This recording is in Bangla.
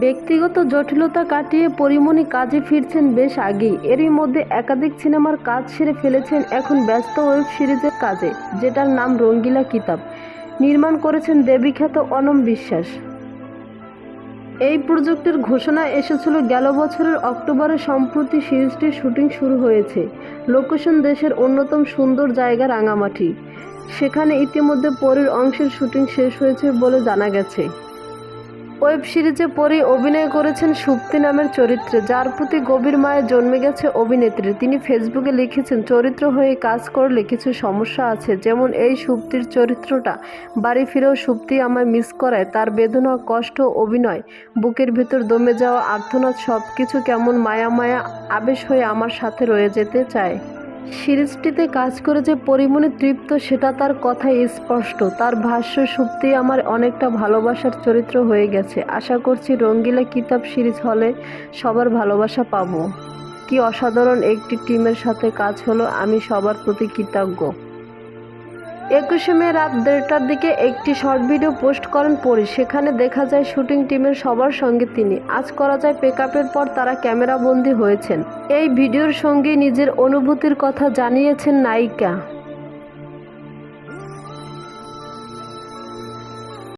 ব্যক্তিগত জটিলতা কাটিয়ে পরিমণি কাজে ফিরছেন বেশ আগেই। এরই মধ্যে একাধিক সিনেমার কাজ সেরে ফেলেছেন এখন ব্যস্ত ওয়েব সিরিজের কাজে, যেটার নাম রঙ্গিলা কিতাব। নির্মাণ করেছেন দেবীখ্যাত অনম বিশ্বাস। এই প্রজেক্টের ঘোষণা এসেছিল গেল বছরের অক্টোবরে সম্প্রতি সিরিজটির শুটিং শুরু হয়েছে। লোকেশন দেশের অন্যতম সুন্দর জায়গা রাঙামাটি। সেখানে ইতিমধ্যে পরের অংশের শুটিং শেষ হয়েছে বলে জানা গেছে। ওয়েব সিরিজে পরে অভিনয় করেছেন সুপ্তি নামের চরিত্রে, যার প্রতি গভীর মায়ে জন্মে গেছে অভিনেত্রী। তিনি ফেসবুকে লিখেছেন, চরিত্র হয়ে কাজ করলে কিছু সমস্যা আছে, যেমন এই সুপ্তির চরিত্রটা। বাড়ি ফিরেও সুপ্তি আমায় মিস করায়, তার বেদনা, কষ্ট, অভিনয়, বুকের ভেতর দমে যাওয়া আর্থনাদ সব কিছু কেমন মায়া মায়া আবেশ হয়ে আমার সাথে রয়ে যেতে চায়। সিরিজটিতে কাজ করে যে পরিমণি তৃপ্ত, সেটা তার কথায় স্পষ্ট। তার ভাষ্য সত্যি আমার অনেকটা ভালোবাসার চরিত্র হয়ে গেছে। আশা করছি রঙ্গিলা কিতাব সিরিজ হলে সবার ভালোবাসা পাবো। কি অসাধারণ একটি টিমের সাথে কাজ হলো, আমি সবার প্রতি কৃতজ্ঞ। একুশে মে রাত দেড়টার দিকে একটি শর্ট ভিডিও পোস্ট করেন পরি। সেখানে দেখা যায় শুটিং টিমের সবার সঙ্গে তিনি। আজ করা যায় পেক পর তারা ক্যামেরাবন্দি হয়েছেন। এই ভিডিওর সঙ্গে নিজের অনুভূতির কথা জানিয়েছেন নায়িকা।